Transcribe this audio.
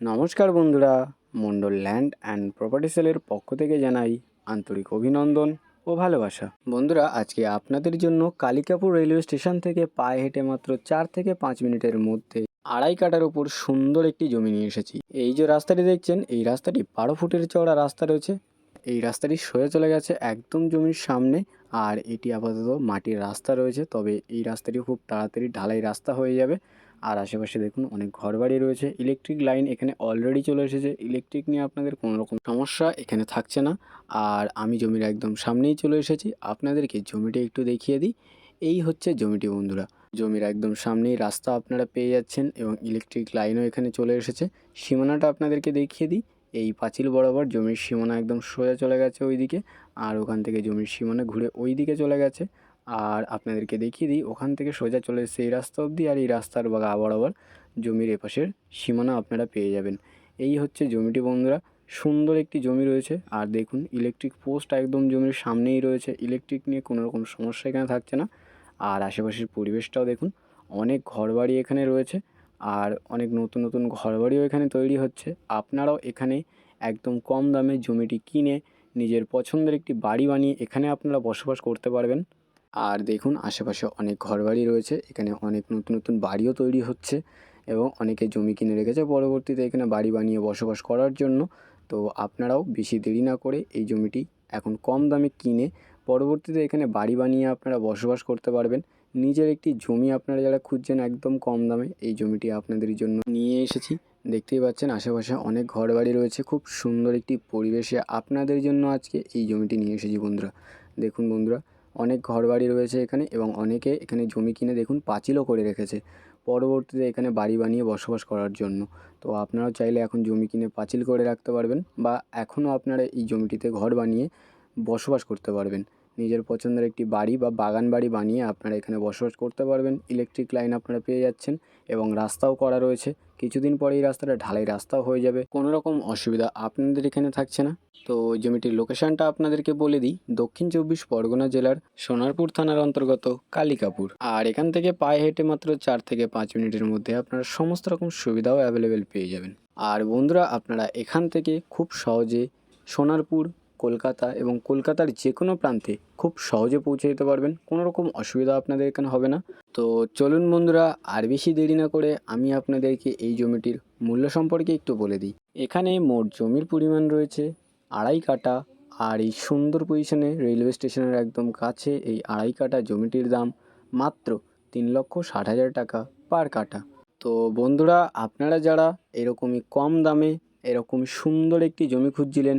নমস্কার বন্ধুরা, Mondal land and property সেলের পক্ষ থেকে জানাই আন্তরিক অভিনন্দন ও ভালোবাসা। বন্ধুরা, আজকে আপনাদের জন্য কালিকাপুর রেলওয়ে স্টেশন থেকে পায়ে হেঁটে মাত্র চার থেকে পাঁচ মিনিটের মধ্যে আড়াই কাটার উপর সুন্দর একটি জমি নিয়ে এসেছি। এই যে রাস্তাটি দেখছেন, এই রাস্তাটি বারো ফুটের চওড়া রাস্তা রয়েছে। এই রাস্তাটি সয়ে চলে গেছে একদম জমির সামনে আর এটি আপাতত মাটির রাস্তা রয়েছে, তবে এই রাস্তাটি খুব তাড়াতাড়ি ঢালাই রাস্তা হয়ে যাবে। আর আশেপাশে দেখুন অনেক ঘরবাড়ি রয়েছে। ইলেকট্রিক লাইন এখানে অলরেডি চলে এসেছে। ইলেকট্রিক নিয়ে আপনাদের কোনো রকম সমস্যা এখানে থাকছে না। আর আমি জমির একদম সামনেই চলে এসেছি। আপনাদেরকে জমিটি একটু দেখিয়ে দিই। এই হচ্ছে জমিটি বন্ধুরা। জমির একদম সামনেই রাস্তা আপনারা পেয়ে যাচ্ছেন এবং ইলেকট্রিক লাইনও এখানে চলে এসেছে। সীমানাটা আপনাদেরকে দেখিয়ে দিই। এই পাঁচিল বরাবর জমির সীমানা একদম সোজা চলে গেছে ওইদিকে। আর ওখান থেকে জমির সীমানা ঘুরে ওই দিকে চলে গেছে। আর আপনাদেরকে দেখিয়ে দিই, ওখান থেকে সোজা চলে এসেছে এই রাস্তা অবধি আর এই রাস্তার বা বরাবর জমির এপাশের সীমানা আপনারা পেয়ে যাবেন। এই হচ্ছে জমিটি বন্ধুরা, সুন্দর একটি জমি রয়েছে। আর দেখুন ইলেকট্রিক পোস্ট একদম জমির সামনেই রয়েছে। ইলেকট্রিক নিয়ে কোনো রকম সমস্যা এখানে থাকছে না। আর আশেপাশের পরিবেশটাও দেখুন, অনেক ঘরবাড়ি এখানে রয়েছে। আর অনেক নতুন নতুন ঘরবাড়িও এখানে তৈরি হচ্ছে। আপনারাও এখানে একদম কম দামে জমিটি কিনে নিজের পছন্দের একটি বাড়ি বানিয়ে এখানে আপনারা বসবাস করতে পারবেন। আর দেখুন, আশেপাশে অনেক ঘরবাড়ি রয়েছে, এখানে অনেক নতুন নতুন বাড়িও তৈরি হচ্ছে এবং অনেকে জমি কিনে রেখেছে পরবর্তীতে এখানে বাড়ি বানিয়ে বসবাস করার জন্য। তো আপনারাও বেশি দেরি না করে এই জমিটি এখন কম দামে কিনে পরবর্তীতে এখানে বাড়ি বানিয়ে আপনারা বসবাস করতে পারবেন। নিজের একটি জমি আপনারা যারা খুঁজছেন একদম কম দামে এই জমিটি আপনাদের জন্য নিয়ে এসেছি। দেখতেই পাচ্ছেন, আশেপাশে অনেক ঘরবাড়ি রয়েছে, খুব সুন্দর একটি পরিবেশে আপনাদের জন্য আজকে এই জমিটি নিয়ে এসেছি বন্ধুরা। দেখুন বন্ধুরা অনেক ঘরবাড়ি রয়েছে এখানে এবং অনেকে এখানে জমি কিনে দেখুন পাঁচিলও করে রেখেছে। পরবর্তীতে এখানে বাড়ি বানিয়ে বসবাস করার জন্য। তো আপনারাও চাইলে এখন জমি কিনে পাঁচিল করে রাখতে পারবেন বা এখনও আপনারা এই জমিটিতে ঘর বানিয়ে বসবাস করতে পারবেন। নিজের পছন্দের একটি বাড়ি বা বাগান বাড়ি বানিয়ে আপনারা এখানে বসবাস করতে পারবেন। ইলেকট্রিক লাইন আপনারা পেয়ে যাচ্ছেন এবং রাস্তাও করা রয়েছে। কিছুদিন পরে এই রাস্তাটা ঢালাই রাস্তাও হয়ে যাবে। কোনো রকম অসুবিধা আপনাদের এখানে থাকছে না। তো জমিটির লোকেশনটা আপনাদেরকে বলে দিই। দক্ষিণ চব্বিশ পরগনা জেলার সোনারপুর থানার অন্তর্গত কালিকাপুর। আর এখান থেকে পায়ে হেঁটে মাত্র চার থেকে পাঁচ মিনিটের মধ্যে আপনারা সমস্ত রকম সুবিধাও অ্যাভেলেবেল পেয়ে যাবেন। আর বন্ধুরা, আপনারা এখান থেকে খুব সহজে সোনারপুর কলকাতা এবং কলকাতার যে কোনো প্রান্তে খুব সহজে পৌঁছে যেতে পারবেন। কোনো রকম অসুবিধা আপনাদের এখানে হবে না। তো চলুন বন্ধুরা, আর বেশি দেরি না করে আমি আপনাদেরকে এই জমিটির মূল্য সম্পর্কে একটু বলে দিই। এখানে মোট জমির পরিমাণ রয়েছে আড়াই কাটা আর এই সুন্দর পজিশনে রেলওয়ে স্টেশনের একদম কাছে এই আড়াই কাটা জমিটির দাম মাত্র তিন লক্ষ ষাট হাজার টাকা পার কাটা তো বন্ধুরা, আপনারা যারা এরকমই কম দামে, এরকম সুন্দর একটি জমি খুঁজছিলেন